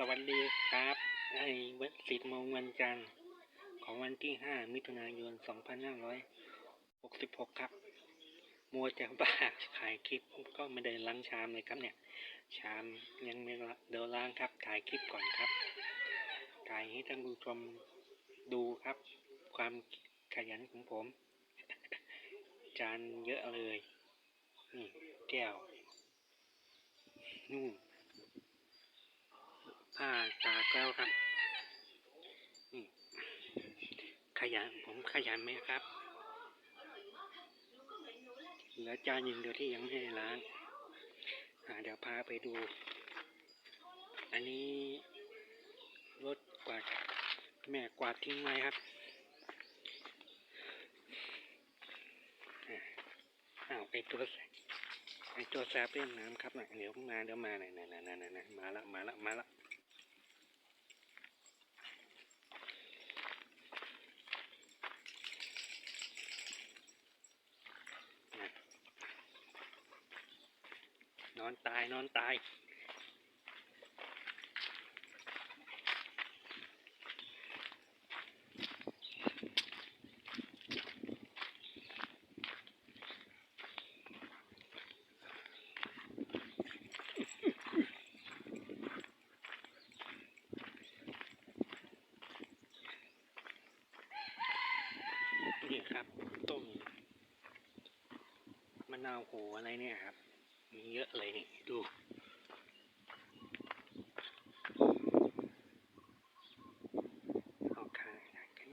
สวัสดีครับ ไอ้วันสิบโมงวันจันทร์ของวันที่ห้ามิถุนายนสองพันห้าร้อยหกสิบหกครับ มัวจะบ้าถ่ายคลิปก็ไม่ได้ล้างชามเลยครับเนี่ย ชามยังไม่ละเดี๋ยวล้างครับ ถ่ายคลิปก่อนครับ ถ่ายให้ท่านผู้ชมดูครับ ความขยันของผม จานเยอะเลย นี่แก้ว นู่น ผ้าตาแล้วครับนี่ขยันผมขยันไหมครับ เหลือจานยิงเดียวที่ยังไม่ได้ล้างเดี๋ยวพาไปดู อันนี้รถกวาดแม่กวาดทิ้งไว้ครับอ้าวไอตัวไอตัวแซบเล่นน้ำครับนเดี๋ยวมาเดี๋ยวมาไหนไหนไหนไหนไหนมาละมาละมาละ น อนตายนอนตาย นี่ครับต้มมะนาวโหอะไรเนี่ยครับ มีเยอะเลยนี่ดู